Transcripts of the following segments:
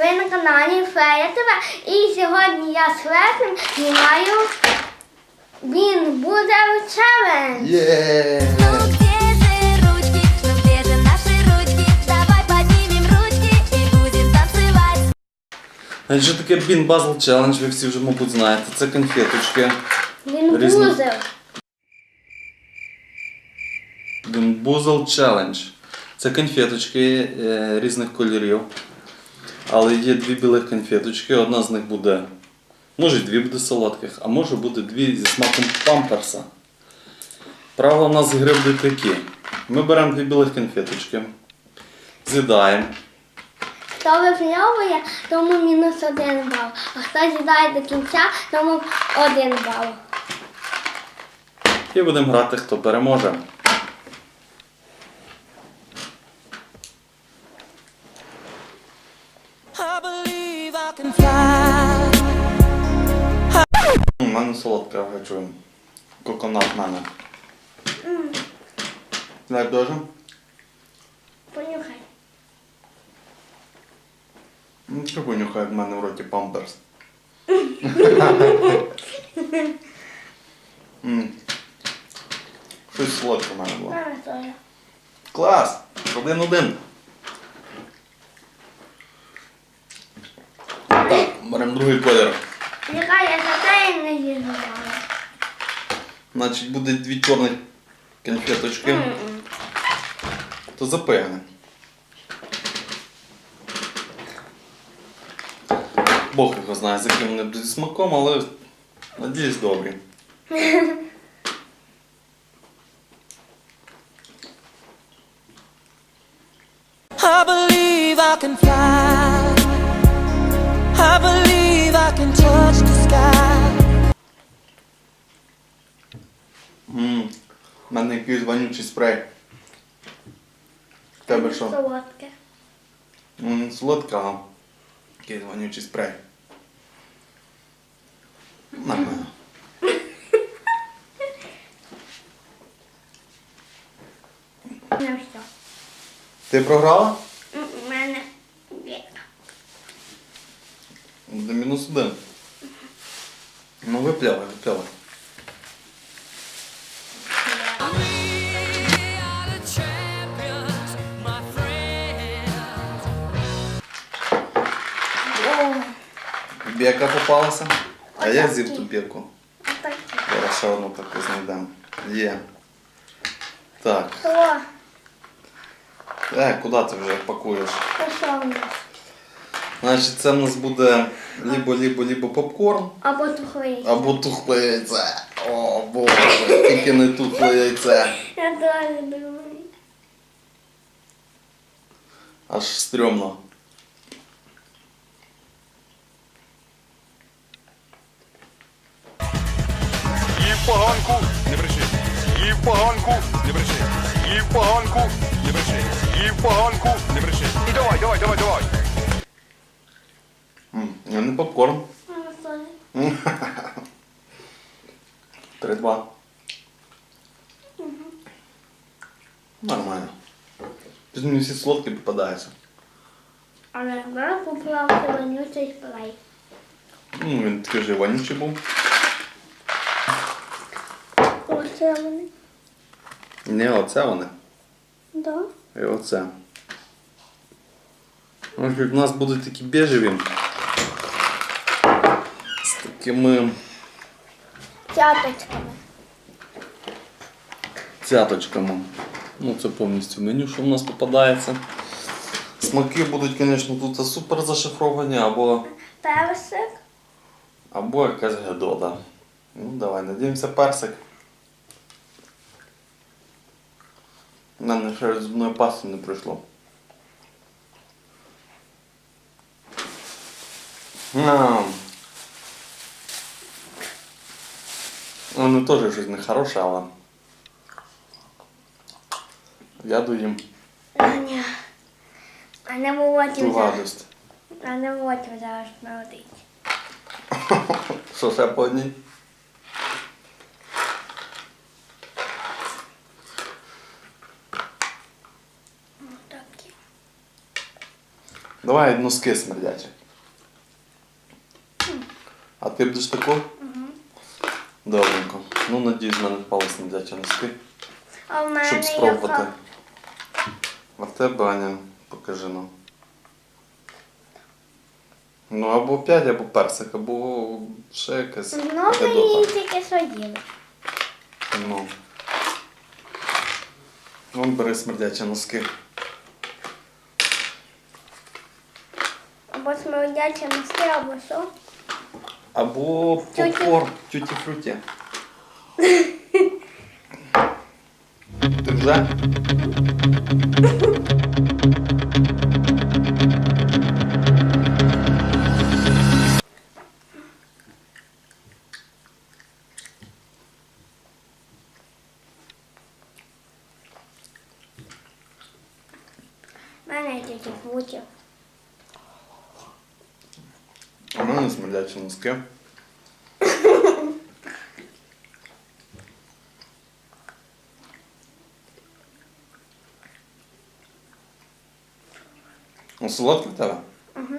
Ви на каналі Фея ТВ. І сьогодні я з Лесним знімаю Він буде челендж. Значить, що таке Bean Puzzle Challenge, ви всі вже, мабуть, знаєте. Це конфеточки. Різні. бузив. Challenge. Це конфеточки е, різних кольорів. Але є дві білих конфеточки. Одна з них буде. Може дві буде солодких, а може буде дві зі смаком памперса. Правила у нас гри будуть такі. Ми беремо дві білих конфеточки, з'їдаємо. Хто випльовує, тому мінус один бал. А хто з'їдає до кінця, тому один бал. І будемо грати, хто переможе. I believe I can fly. У мене солодка, хочу. Коконат в мене. Дай дуже. Понюхай. Ну, що понюхає в мене в роті памперс. Щось солодке в мене було. Клас! Один-один. Беремо другий колір. Яка я за те не з'їжджала. Значить, буде дві чорні конфеточки. То запевне. Бог його знає, з яким вони будуть смаком, але надіюсь добрі. I believe I can fly. У мене якийсь вонючий спрей. В Тебе що? Солодке. Ну, не солодка, а якийсь вонючий спрей. Нормально. Ну все. Ти програла? У мене є. До мінус один. Ну виплявай, виплявай. Яка попалася? А я з'їв ту бірку. Зараз ще одну таку знайдемо. Є. Так. Е, куди ти вже пакуєш? Значить, це в нас буде лібо-лібо-лібо попкорн Або тухлий. або тухле яйце. О, боже, тільки не тухле яйце. Я дуже думаю. Аж стрьомно. Поганку, не бреши. Їв поганку, не бреши. Їв поганку, не бреши. Їв поганку, не бреши. І давай, давай, давай, давай. А не попкорн. Три-два. Нормально. Тут мені всі солодкі попадаються. Але зараз поплавки вонючий спрей. Ну, він такий же вонючий був. Оце вони. Не оце вони. Да? І оце. Значить, у нас будуть такі біжеві. З такими Цяточками. цяточками. Ну, це повністю меню, що в нас попадається. Смаки будуть, звісно, тут супер зашифровані, або, Персик. або якась гедота. Ну, давай, надіємося персик. У мене ще зубної пасти не пройшло. Ам. Воно теж щось нехороше, але. Я доїм Ні. А не молоті цю зараз. гадость. А не молоті зараз народить. Що ще по одній? Давай носки смердячі. А ти будеш таку? Добренько. Ну, надіюсь, в мене впали смердячі носки. А в мене Щоб спробувати. А в тебе, Аня, покажи нам. Ну, або 5, або персик, або ще якась. Ну, мені тільки що діли. Ну. Вон бери смердячі носки. Або смердячі носки, або що. Або попкорн, тюті фруті. Ти вже? У мене тільки фруті. А в мене смердячі носки. Ну, солодке в тебе? Угу.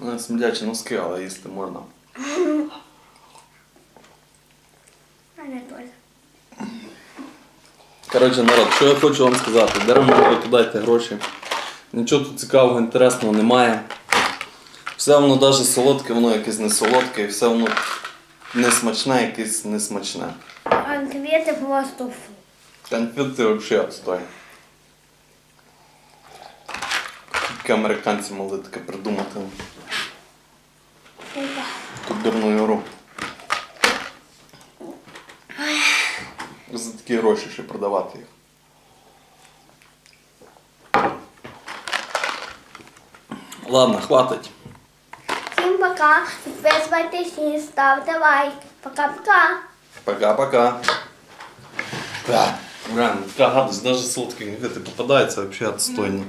У мене смердячі носки, але їсти можна. Мене теж. Коротше, народ, що я хочу вам сказати, даремно ви гроші. Нічого тут цікавого, інтересного немає. Все воно навіть солодке, воно якесь не солодке, і все воно не смачне, якесь несмачне. Конквети просто фу. Конфети взагалі отстой. Тільки американці могли таке придумати. Таку дурну ігру. За такі гроші ще продавати їх. Ладно, хватить. Всім пока. Підписуйтесь і ставте лайк. Пока-пока. Пока-пока. Да. Реально, така гадость, даже солодкі конфети попадаються, вообще отстойно.